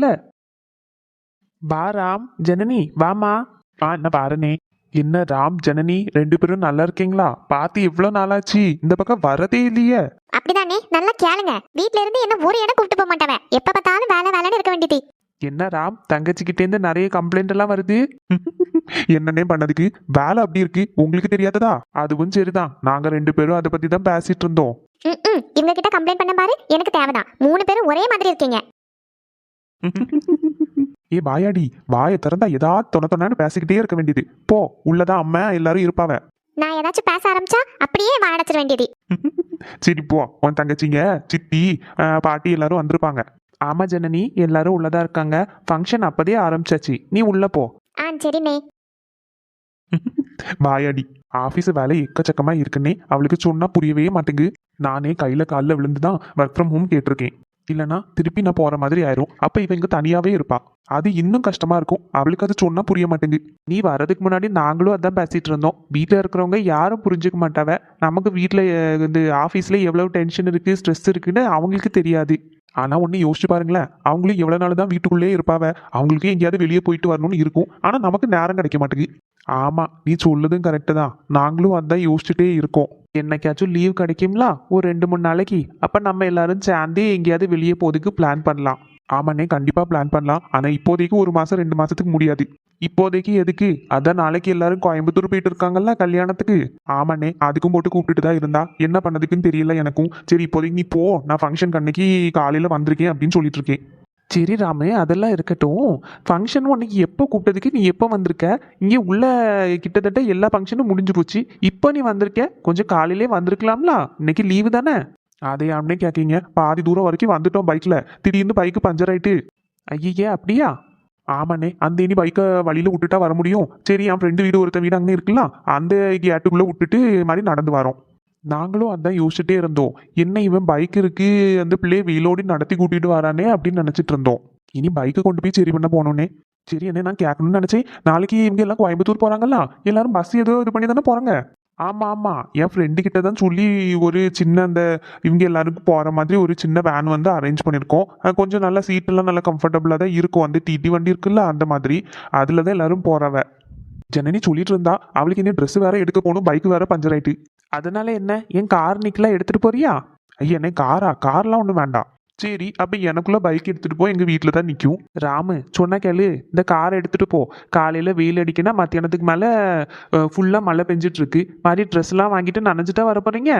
இல்ல. வா ராம் ஜனனி வாமா ஆ என்ன பாருனே. என்ன ராம் ஜனனி ரெண்டு பேரும் நல்லா இருக்கீங்களா? பார்த்து இவ்வளோ நாளாச்சு. இந்த பக்கம் வரதே இல்லையே. அப்படிதானே? நல்லா கேளுங்க. வீட்ல இருந்து என்ன ஒரு இடம் கூப்பிட்டு போக மாட்டவன் எப்ப பார்த்தாலும் வேலை வேலைன்னு இருக்க வேண்டியது. என்ன ராம்? தங்கச்சிக்கிட்டே இருந்து நிறைய கம்ப்ளைண்ட் எல்லாம் வருது. என்னன்னே பண்ணதுக்கு? வேலை அப்படி இருக்கு. உங்களுக்கு தெரியாததா? அதுவும் சரிதான். நாங்க ரெண்டு பேரும் அதை பத்தி தான் பேசிட்டு இருந்தோம். இவங்க கிட்ட கம்ப்ளைண்ட் பண்ண பாரு. எனக்கு தேவைதான். மூணு பேரும் ஒரே மாதிரி இருக்கீங்க. ஏ வாயாடி. வாயை திறந்தா ஏதாவது தொண தொணன்னு பேசிக்கிட்டே இருக்க வேண்டியது. போ உள்ளதான் அம்மா எல்லாரும் இருப்பாவ. நான் ஏதாச்சும் பேச ஆரம்பிச்சா அப்படியே வாடச்சிட வேண்டியது. சரி போ. உன் தங்கச்சிங்க சித்தி பாட்டி எல்லாரும் வந்திருப்பாங்க. ஆமா ஜனனி எல்லாரும் உள்ளதா இருக்காங்க. ஃபங்க்ஷன் அப்பதே ஆரம்பிச்சாச்சு. நீ உள்ள போ. ஆ சரிண்ணே வாயாடி. ஆஃபீஸ் வேலை எக்கச்சக்கமா இருக்குன்னே அவளுக்கு சொன்னா புரியவே மாட்டேங்கு நானே கையில காலில் விழுந்து தான் ஒர்க் ஃப்ரம் ஹோம் கேட்டிருக்கேன். இல்லைன்னா திருப்பி நான் போற மாதிரி ஆயிரும். அப்ப இவ இங்கே தனியாவே இருப்பா. அது இன்னும் கஷ்டமா இருக்கும். அவளுக்கு அது சொன்னா புரிய மாட்டேங்குது. நீ வர்றதுக்கு முன்னாடி நாங்களும் அதான் பேசிட்டு இருந்தோம். வீட்டில் இருக்கிறவங்க யாரும் புரிஞ்சுக்க மாட்டாவ. நமக்கு வீட்டில் இந்த ஆஃபீஸில் எவ்வளவு டென்ஷன் இருக்கு ஸ்ட்ரெஸ் இருக்குன்னு அவங்களுக்கு தெரியாது. ஆனா ஒன்று யோசிச்சு பாருங்களேன். அவங்களும் எவ்வளவு நாள் தான் வீட்டுக்குள்ளேயே இருப்பாவ. அவங்களுக்கு எங்கேயாவது வெளியே போயிட்டு வரணும்னு இருக்கும். ஆனா நமக்கு நேரம் கிடைக்க மாட்டேங்குது. ஆமா நீ சொல்லுதும் கரெக்டு தான். நாங்களும் அதான் யோசிச்சுட்டே இருக்கோம். என்னைக்காச்சும் லீவ் கிடைக்கும்ல? ஒரு ரெண்டு மூணு நாளைக்கு. அப்ப நம்ம எல்லாரும் சேர்ந்து எங்கேயாவது வெளியே போதுக்கு பிளான் பண்ணலாம். ஆமாண்ணே கண்டிப்பா பிளான் பண்ணலாம். ஆனா இப்போதைக்கு ஒரு மாசம் ரெண்டு மாசத்துக்கு முடியாது. இப்போதைக்கு எதுக்கு? அதான் நாளைக்கு எல்லாரும் கோயம்புத்தூர் போயிட்டு இருக்காங்கல்ல கல்யாணத்துக்கு? ஆமாண்ணே அதுக்கும் போட்டு கூப்பிட்டுட்டு தான் இருந்தா. என்ன பண்ணதுக்குன்னு தெரியல எனக்கும். சரி இப்போதைக்கு நீ போ. நான் ஃபங்க்ஷன் அன்னைக்கு காலையில வந்திருக்கேன் அப்படின்னு சொல்லிட்டு இருக்கேன். சரி ராமு அதெல்லாம் இருக்கட்டும். ஃபங்க்ஷன் உனக்கு எப்போ கூப்பிட்டதுக்கு? நீ எப்போ வந்திருக்க? இங்கே உள்ள கிட்டத்தட்ட எல்லா ஃபங்க்ஷனும் முடிஞ்சு போச்சு. இப்போ நீ வந்திருக்க? கொஞ்சம் காலையிலே வந்திருக்கலாம்ல? இன்னைக்கு லீவு தானே? அதே ஆம்னே கேட்கீங்க பாதி தூரம் வரைக்கும் வந்துட்டோம் பைக்கில் திடீர்னு பைக்கு பஞ்சர் ஆயிட்டு. ஐயே அப்படியா? ஆமாண்ணே. அந்த இனி பைக்கை வழியில் விட்டுட்டா வர முடியும். சரி என் ஃப்ரெண்டு வீடு ஒருத்த வீடு அங்கே இருக்கலாம் அந்த கேட்டுக்குள்ளே விட்டுட்டு இது மாதிரி நடந்து வரோம். நாங்களும் அதான் யோசிச்சுட்டே இருந்தோம். என்ன இவன் பைக் இருக்கு அந்த பிள்ளையை வீலோடி நடத்தி கூட்டிட்டு வரானே அப்படின்னு நினைச்சிட்டு இருந்தோம். இனி பைக்கை கொண்டு போய் சரி பண்ண போனோன்னே சரி என்ன நான் கேட்கணும்னு நினைச்சேன். நாளைக்கு இவங்க எல்லாம் கோயம்புத்தூர் போறாங்கல்ல எல்லாரும் பஸ் ஏதோ இது பண்ணி தானே போறாங்க? ஆமா ஆமா. என் ஃப்ரெண்டு கிட்ட தான் சொல்லி ஒரு சின்ன அந்த இவங்க எல்லாருக்கும் போற மாதிரி ஒரு சின்ன வேன் வந்து அரேஞ்ச் பண்ணியிருக்கோம். கொஞ்சம் நல்ல சீட்டெல்லாம் நல்லா கம்ஃபர்டபுளாக தான் இருக்கும். அந்த டிடி வண்டி இருக்குல்ல அந்த மாதிரி. அதில் தான் எல்லாரும் போறவ. ஜனனி சொல்லிட்டு இருந்தா அவளுக்கு இன்னும் ட்ரெஸ் வேற எடுக்க போகணும் பைக் வேற பஞ்சர் ஆயிட்டு. அதனால என்ன? என் கார் நிக்கலாம் எடுத்துகிட்டு போறியா? ஐயா என்ன காரா கார்லாம் ஒன்றும் வேண்டாம். சரி அப்போ எனக்குள்ள பைக் எடுத்துகிட்டு போ எங்கள் வீட்டில் தான் நிற்கும் ராமு சொன்ன கேளு. இந்த கார் எடுத்துகிட்டு போ. காலையில் வெயில் அடிக்கினா மத்தியானத்துக்கு மேலே ஃபுல்லாக மழை பெஞ்சிட்ருக்கு. மாதிரி ட்ரெஸ்லாம் வாங்கிட்டு நனைஞ்சிட்டா வர போகிறீங்க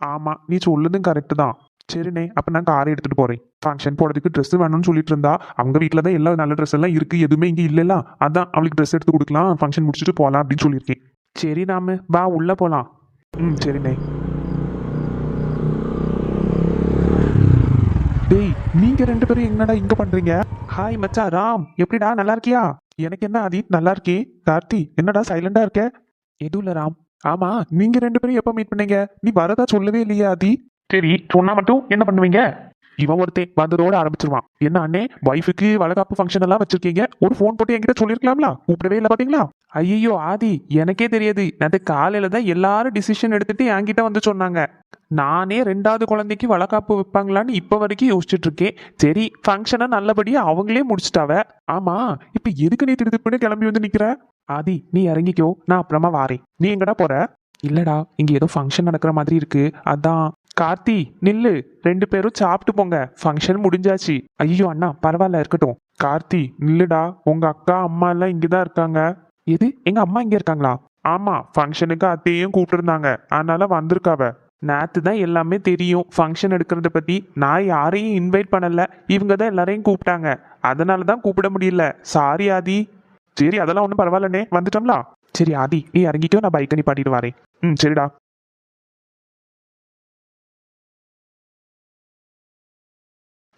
ஆமாம் நீ சொல்லுதும் கரெக்டு தான். சரிண்ணே அப்போ நான் காரை எடுத்துகிட்டு போகிறேன் ஃபங்க்ஷன் போகிறதுக்கு ட்ரெஸ் வேணும்னு சொல்லிட்டு இருந்தா அவங்க வீட்டில் தான் எல்லா நல்ல ட்ரெஸ் எல்லாம் இருக்குது எதுவுமே இங்கே இல்லைல்ல. அதான் அவளுக்கு ட்ரெஸ் எடுத்து கொடுக்கலாம். ஃபங்க்ஷன் முடிச்சுட்டு போகலாம் அப்படின்னு சொல்லியிருக்கேன். சரி ராமு வா உள்ளே போகலாம் ம் சரிண்ணே டேய் நீங்க ரெண்டு பேரும் என்னடா இங்க பண்றீங்க? ஹாய் மச்சா ராம். எப்படிடா நல்லா இருக்கியா? எனக்கு என்ன ஆதி நல்லா இருக்கே. கார்த்தி என்னடா சைலண்டா இருக்க? எதுவும் இல்ல ராம். ஆமா நீங்க ரெண்டு பேரும் எப்ப மீட் பண்ணீங்க? நீ வரதா சொல்லவே இல்லையா ஆதி சரி சொன்னா மட்டும் என்ன பண்ணுவீங்க? இவன் ஒருத்தன் வந்ததோட ஆரம்பிச்சிருவான். என்ன அண்ணே ஒய்ஃபுக்கு வளகாப்பு ஃபங்க்ஷன் எல்லாம் வச்சிருக்கீங்க? ஒரு ஃபோன் போட்டு என்கிட்ட சொல்லிருக்கலாம்ல கூப்பிடவே இல்லை பாத்தீங்களா? ஐயோ ஆதி எனக்கே தெரியாது. நேற்று காலையில தான் எல்லாரும் டிசிஷன் எடுத்துட்டு என்கிட்ட வந்து சொன்னாங்க. நானே ரெண்டாவது குழந்தைக்கு வளகாப்பு வைப்பாங்களான்னு இப்போ வரைக்கும் யோசிச்சுட்டு இருக்கேன். சரி ஃபங்க்ஷனை நல்லபடியா அவங்களே முடிச்சிட்டாவ. ஆமா இப்போ எதுக்கு நீ திருப்பி கிளம்பி வந்து நிக்கிற? ஆதி நீ இறங்கிக்கோ. நான் அப்புறமா வாரேன். நீ எங்கடா போற? இல்லடா இங்க ஏதோ ஃபங்க்ஷன் நடக்கிற மாதிரி இருக்கு. அதான் கார்த்தி நில்லு. ரெண்டு பேரும் சாப்பிட்டு போங்க. ஃபங்க்ஷன் முடிஞ்சாச்சு. ஐயோ அண்ணா பரவாயில்ல இருக்கட்டும். கார்த்தி நில்லுடா. உங்க அக்கா அம்மா எல்லாம் இங்கதான் இருக்காங்க. எது? எங்க அம்மா இங்க இருக்காங்களா? ஆமா ஃபங்க்ஷனுக்கு அத்தையும் கூப்பிட்டுருந்தாங்க. அதனால வந்திருக்காவ. நேத்து தான் எல்லாமே தெரியும். ஃபங்க்ஷன் எடுக்கிறத பத்தி. நான் யாரையும் இன்வைட் பண்ணல. இவங்க தான் எல்லாரையும் கூப்பிட்டாங்க. அதனால தான் கூப்பிட முடியல. சாரி ஆதி. சரி அதெல்லாம் ஒன்றும் பரவாயில்லண்ணே. வந்துட்டோம்லா? சரி ஆதி நீ இறங்கிக்கோ. நான் பைக்கை நிப்பாட்டிட்டு வரேன். ம் சரிடா.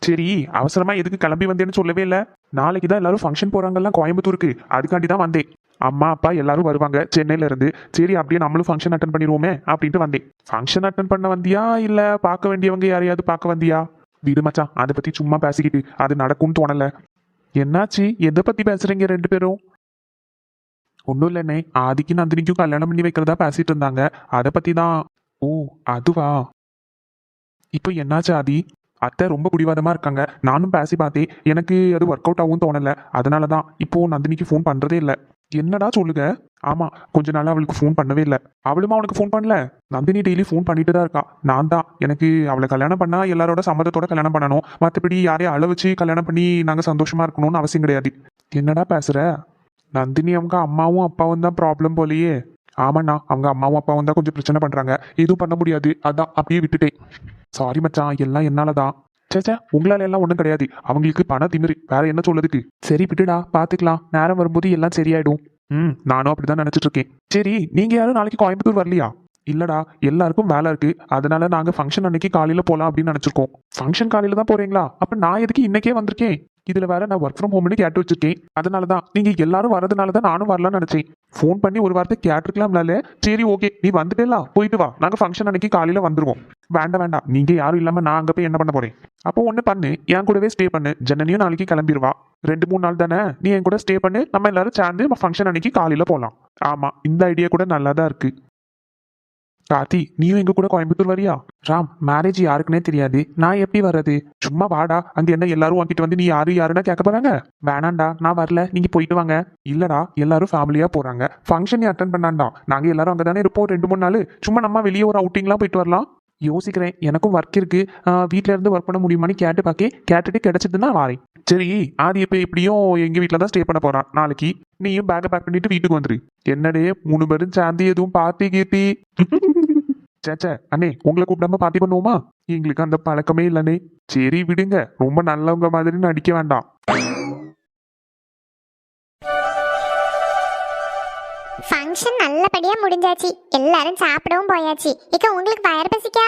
சரி அவசரமா எதுக்கு கிளம்பி வந்தேன்னு சொல்லவே இல்லை. நாளைக்கு தான் எல்லாரும் ஃபங்க்ஷன் போறாங்கல்லாம் கோயம்புத்தூருக்கு. அதுக்காண்டி தான் வந்தேன். அம்மா அப்பா எல்லாரும் வருவாங்க சென்னையில இருந்து. சரி அப்படியே நம்மளும் ஃபங்க்ஷன் அட்டன் பண்ணிடுவோமே அப்படின்ட்டு வந்தேன். ஃபங்க்ஷன் அட்டன் பண்ண வந்தியா இல்ல பார்க்க வேண்டியவங்க யாரையாவது பார்க்க வந்தியா? வீடு மச்சான் அதை பத்தி சும்மா பேசிக்கிட்டு அது நடக்கும்னு தோணல. என்னாச்சு? எதை பத்தி பேசுறீங்க ரெண்டு பேரும்? ஒன்றும் இல்லைண்ணே ஆதிக்கு நந்தினிக்கும் கல்யாணம் பண்ணி வைக்கிறதா பேசிட்டு இருந்தாங்க. அதை பத்தி தான் ஓ அதுவா? இப்போ என்னாச்சு ஆதி? அத்தை ரொம்ப பிடிவாதமாக இருக்காங்க. நானும் பேசி பார்த்தேன். எனக்கு அது ஒர்க் அவுட் ஆகும் தோணலை. அதனால தான் இப்போ நந்தினிக்கு ஃபோன் பண்ணுறதே இல்லை. என்னடா சொல்லுங்க ஆமாம் கொஞ்ச நாள் அவளுக்கு ஃபோன் பண்ணவே இல்லை. அவளுமா அவனுக்கு ஃபோன் பண்ணல? நந்தினி டெய்லி ஃபோன் பண்ணிட்டு தான் இருக்கா. நான் தான். எனக்கு அவளை கல்யாணம் பண்ணால் எல்லாரோட சம்மதத்தோட கல்யாணம் பண்ணணும். மற்றபடி யாரையும் அள வச்சு கல்யாணம் பண்ணி நாங்கள் சந்தோஷமாக இருக்கணும்னு அவசியம் கிடையாது. என்னடா பேசுகிற நந்தினி அவங்க அம்மாவும் அப்பாவும் தான் ப்ராப்ளம் போலயே. ஆமாண்ணா அவங்க அம்மாவும் அப்பாவும் தான் கொஞ்சம் பிரச்சனை பண்ணுறாங்க எதுவும் பண்ண முடியாது. அதான் அப்படியே விட்டுட்டேன். சாரி மச்சான் எல்லாம் என்னாலதான். சேச்சா உங்களால எல்லாம் ஒன்றும் கிடையாது. அவங்களுக்கு பண திமிரு. வேற என்ன சொல்லதுக்கு சரி விட்டுடா பாத்துக்கலாம். நேரம் வரும்போது எல்லாம் சரியாயிடும். ம் நானும் அப்படிதான் நினைச்சிட்டு இருக்கேன் சரி நீங்க யாரும் நாளைக்கு கோயம்புத்தூர் வரலையா? இல்லடா எல்லாருக்கும் வேலை இருக்கு. அதனால நாங்க ஃபங்க்ஷன் அன்னைக்கு காலையில போலாம் அப்படின்னு நினைச்சிருக்கோம். ஃபங்க்ஷன் காலையில தான் போறீங்களா? அப்ப நான் எதுக்கு இன்னைக்கே வந்திருக்கேன்? இதுல வேற நான் ஒர்க் ஃப்ரம் ஹோம்னு கேட்டு வச்சிருக்கேன். அதனால தான் நீங்க எல்லாரும் வரதுனால தான் நானும் வரலாம்னு நினைச்சேன். ஃபோன் பண்ணி ஒரு வார்த்தை கேட்டிருக்கலாம்ல சரி ஓகே நீ வந்துட்டேல போயிட்டு வா. நாங்கள் ஃபங்க்ஷன் அன்னைக்கு காலையில் வந்துருவோம். வேண்டாம் வேண்டாம். நீங்கள் யாரும் இல்லாமல் நான் அங்கே போய் என்ன பண்ண போகிறேன் அப்போ ஒன்று பண்ணு. என் கூடவே ஸ்டே பண்ணு. ஜனனியும் நாளைக்கு கிளம்பிடுவா ரெண்டு மூணு நாள் தானே? நீ என் கூட ஸ்டே பண்ணு. நம்ம எல்லாரும் சேர்ந்து ஃபங்க்ஷன் அன்னைக்கு காலையில் போகலாம் ஆமாம் இந்த ஐடியா கூட நல்லா தான் இருக்குது கார்த்தி நீயும் எங்க கூட கோயம்புத்தூர் வரியா? ராம் மேரேஜ் யாருக்குன்னே தெரியாது. நான் எப்படி வர்றது? சும்மா வாடா அந்த என்ன எல்லாரும் வாங்கிட்டு வந்து நீ யாரு யாருன்னா கேட்க போறாங்க? வேணாண்டா நான் வரல நீங்க போயிட்டு வாங்க. இல்லடா எல்லாரும் ஃபேமிலியா போறாங்க. ஃபங்க்ஷன் அட்டன் பண்ணாண்டா நாங்க எல்லாரும் அங்கதானே இருப்போம் ரெண்டு மூணு நாள். சும்மா நம்ம வெளியே ஒரு அவுட்டிங்லாம் போயிட்டு வரலாம். யோசிக்கிறேன். எனக்கும் ஒர்க் இருக்கு. ஆஹ் இருந்து ஒர்க் பண்ண முடியுமான்னு கேட்டு பார்க்க கேட்டுட்டு கிடைச்சதுன்னா வாரேன். சரி ஆதி இப்போ எப்படியும் எங்க வீட்டில் தான் ஸ்டே பண்ண போறான் நாளைக்கு நீயும் பேக்கை பேக் பண்ணிட்டு வீட்டுக்கு வந்துரு. என்னடே மூணு பேரும் சாந்தி எதுவும் பார்ட்டி கீர்த்தி? சேச்சே அண்ணே உங்களை கூப்பிடாம பார்ட்டி பண்ணுவோமா? எங்களுக்கு அந்த பழக்கமே இல்லைண்ணே. சரி விடுங்க. ரொம்ப நல்லவங்க மாதிரி நடிக்க வேண்டாம். ஃபங்க்ஷன் நல்லபடியா முடிஞ்சாச்சு. எல்லாரும் சாப்பிடவும் போயாச்சு. இக்க உங்களுக்கு வயறு பசிக்கா?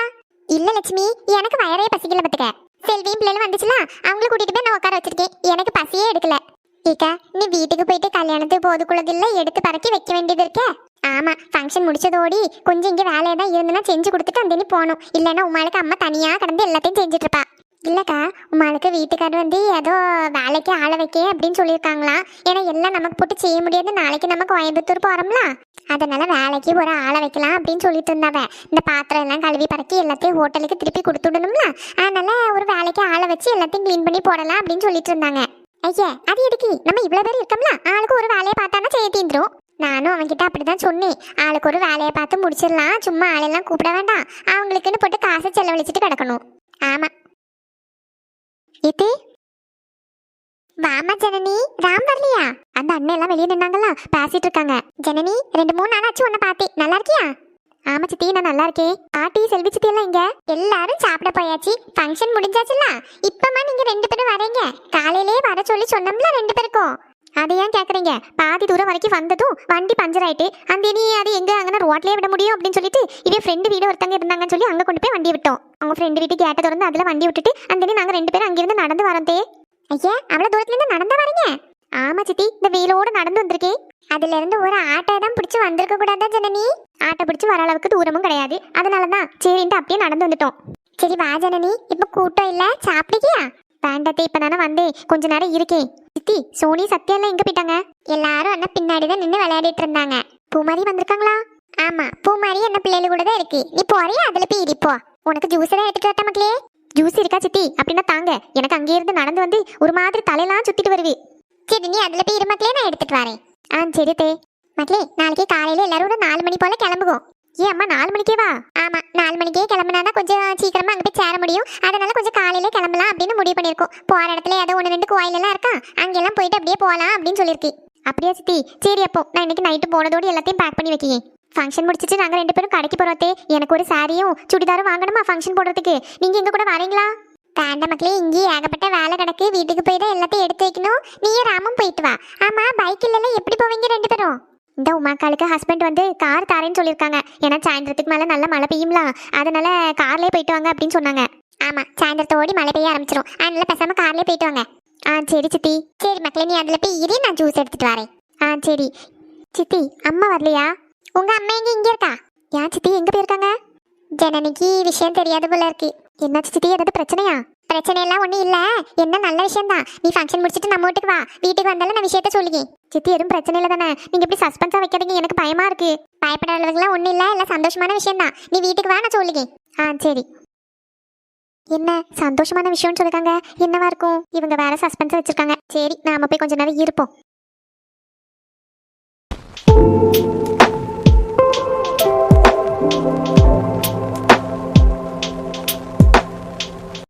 இல்ல லட்சுமி எனக்கு வயரே பசிக்கல பத்துக்க. செல்வியும் பிள்ளைகளும் வந்துச்சுல அவங்கள கூட்டிட்டு போய் நான் உட்கார வச்சிருக்கேன். எனக்கு பசியே எடுக்கல. ஏக்கா நீ வீட்டுக்கு போயிட்டு கல்யாணத்துக்கு போதுக்குள்ளதில்ல எடுத்து பறக்கி வைக்க வேண்டியது இருக்க? ஆமா ஃபங்க்ஷன் முடிச்சதோடி கொஞ்சம் இங்க வேலையை தான் செஞ்சு கொடுத்துட்டு அந்த போகணும் இல்லைன்னா உமாளுக்கு அம்மா தனியா கடந்து எல்லாத்தையும் செஞ்சுட்டு இருப்பா. இல்லக்கா உங்களுக்கு வீட்டுக்காரர் வந்து ஏதோ வேலைக்கு ஆள வைக்க அப்படின்னு சொல்லியிருக்காங்களாம். ஏன்னா எல்லாம் நமக்கு போட்டு செய்ய முடியாது நாளைக்கு நம்ம கோயம்புத்தூர் போறோம்ல. அதனால வேலைக்கு ஒரு ஆளை வைக்கலாம் அப்படின்னு சொல்லிட்டு இருந்தாவ. இந்த பாத்திரம் எல்லாம் கழுவி பறக்கி எல்லாத்தையும் ஹோட்டலுக்கு திருப்பி கொடுத்துடணும்ல அதனால ஒரு வேலைக்கு ஆளை வச்சு எல்லாத்தையும் க்ளீன் பண்ணி போடலாம் அப்படின்னு சொல்லிட்டு இருந்தாங்க. ஐயா அது எதுக்கு? நம்ம இவ்வளோ பேர் இருக்கோம்ல. ஆளுக்கு ஒரு வேலையை பார்த்தானா செய்ய தீந்துரும். நானும் அவன்கிட்ட அப்படிதான் சொன்னேன். ஆளுக்கு ஒரு வேலையை பார்த்து முடிச்சிடலாம். சும்மா ஆளெல்லாம் கூப்பிட வேண்டாம். அவங்களுக்குன்னு போட்டு காசை செலவழிச்சிட்டு கிடக்கணும். ஆமா இது வாமா ஜனனி. ராம் வரலையா? அந்த அண்ணன் எல்லாம் வெளியே நின்னாங்களா பேசிட்டு இருக்காங்க. ஜனனி ரெண்டு மூணு நாள் ஆச்சு உன்னை பார்த்தேன் நல்லா இருக்கியா? ஆமா சித்தி நான் நல்லா இருக்கேன். ஆட்டி செல்வி சித்தி எல்லாம் இங்க எல்லாரும் சாப்பிட போயாச்சு. ஃபங்க்ஷன் முடிஞ்சாச்சுல இப்பமா நீங்க ரெண்டு பேரும் வரீங்க. காலையிலேயே வர சொல்லி சொன்னோம்ல ரெண்டு பேருக்கும். அதை ஏன் கேட்குறீங்க பாதி தூரம் வரைக்கும் வந்ததும் வண்டி பஞ்சர் ஆயிட்டு அந்த இனி அது எங்கே அங்கே ரோட்லேயே விட முடியும் அப்படின்னு சொல்லிட்டு இதே ஃப்ரெண்டு வீடு ஒருத்தங்க இருந்தாங்கன்னு சொல்லி அங்கே கொண்டு போய் வண்டி விட்டோம். அவங்க ஃப்ரெண்டு வீட்டு கேட்ட திறந்து அதில் வண்டி விட்டுட்டு அந்த இனி நாங்கள் ரெண்டு பேரும் அங்கேருந்து நடந்து வரதே ஐயா அவ்வளோ தூரத்துலேருந்து நடந்து வரீங்க? ஆமா சித்தி இந்த வெயிலோடு நடந்து வந்திருக்கேன் அதுல இருந்து ஒரு ஆட்டை தான் பிடிச்சி வந்திருக்க கூடாதா ஜனனி? ஆட்டை பிடிச்சி வர அளவுக்கு தூரமும் கிடையாது. அதனாலதான் சரின்ட்டு அப்படியே நடந்து வந்துட்டோம். சரி வா ஜனனி. இப்போ கூட்டம் இல்லை. சாப்பிடுக்கியா வேண்டாத்தே இப்ப தானே வந்தேன் கொஞ்ச நேரம் இருக்கேன் சித்தி சோனி சத்யா எல்லாம் எங்க போயிட்டாங்க? எல்லாரும் அண்ணா பின்னாடி தான் நின்று விளையாடிட்டு இருந்தாங்க. பூமாரி வந்திருக்காங்களா? ஆமா பூமாரி என்ன பிள்ளைகள் கூட தான் இருக்கு. நீ போறியா? அதுல போய் இருப்போ உனக்கு ஜூஸ் தான் எடுத்துட்டு வரட்ட மக்களே? ஜூஸ் இருக்கா சித்தி? அப்படின்னா தாங்க. எனக்கு அங்கே இருந்து நடந்து வந்து ஒரு மாதிரி தலையெல்லாம் சுத்திட்டு வருது. சரி நீ அதுல போய் இரு மக்களே நான் எடுத்துட்டு வரேன். ஆ சரி தே. மக்களே நாளைக்கு காலையில எல்லாரும் ஒரு நாலு மணி போல கிளம்புவோம். ஏன் அம்மா நாலு மணிக்கே வா. ஆமா நாலு மணிக்கே கிளம்புனா கொஞ்சம் சீக்கிரமா அங்க போய் சேர முடியும். அதனால கொஞ்சம் காலையில கிளம்பலாம் அப்படின்னு முடிவு பண்ணிருக்கோம் போற இடத்துல ஏதோ ஒன்று ரெண்டு கோயில் எல்லாம் இருக்கா? அங்கெல்லாம் போயிட்டு அப்படியே போகலாம் அப்படின்னு சொல்லியிருக்கு அப்படியா சித்தி? சரி அப்போ நான் இன்னைக்கு நைட்டு போனதோடு எல்லாத்தையும் பேக் பண்ணி வைக்கிறேன் ஃபங்க்ஷன் முடிச்சிட்டு நாங்க ரெண்டு பேரும் கடைக்கு போறோத்தே எனக்கு ஒரு சாரியும் சுடிதாரும் வாங்கணுமா ஃபங்க்ஷன் போடுறதுக்கு? நீங்க எங்க கூட வரீங்களா? வேண்ட மக்களே இங்கேயே ஏகப்பட்ட வேலை கிடக்கு. வீட்டுக்கு போய் தான் எல்லாத்தையும் எடுத்து வைக்கணும். நீயே ராமும் போயிட்டு வா. ஆமா பைக்கில் எல்லாம் எப்படி போவீங்க ரெண்டு பேரும்? இந்த உமாக்காளுக்கு ஹஸ்பண்ட் வந்து கார் தாரேன்னு சொல்லியிருக்காங்க. ஏன்னா சாயந்தரத்துக்கு மேலே நல்ல மழை பெய்யும்ல. அதனால கார்லேயே போயிட்டு வாங்க அப்படின்னு சொன்னாங்க. ஆமாம் சாயந்தரத்தை ஓடி மழை பெய்ய ஆரம்பிச்சிடும் அதனால பேசாமல் கார்லேயே போயிட்டு வாங்க. ஆ சரி சித்தி. சரி மக்களே நீ அதில் போய் இரு நான் ஜூஸ் எடுத்துகிட்டு வரேன். ஆ சரி. சித்தி அம்மா வரலையா? உங்கள் அம்மா எங்கே இங்கே இருக்கா? ஏன் சித்தி எங்கே போயிருக்காங்க? ஜனனிக்கு விஷயம் தெரியாத போல இருக்கு. என்னாச்சு சித்தி ஏதாவது பிரச்சனையா? பிரச்சனை எல்லாம் ஒண்ணும் இல்ல. என்ன நல்ல விஷயம் தான் நீ ஃபங்க்ஷன் முடிச்சிட்டு நம்ம வீட்டுக்கு வா. வீட்டுக்கு வந்தாலும் நான் விஷயத்த சொல்லுங்க சித்தி எதுவும் பிரச்சனை இல்லை தானே? நீங்க இப்படி சஸ்பென்ஸா வைக்காதீங்க. எனக்கு பயமா இருக்கு. பயப்பட அளவுக்குலாம் ஒண்ணும் இல்ல. எல்லாம் சந்தோஷமான விஷயம் தான் நீ வீட்டுக்கு வா நான் சொல்லுங்க ஆ சரி. என்ன? சந்தோஷமான விஷயம்னு சொல்லிருக்காங்க என்னவா இருக்கும்? இவங்க வேற சஸ்பென்ஸ் வச்சிருக்காங்க. சரி நாம போய் கொஞ்ச நேரம் இருப்போம்.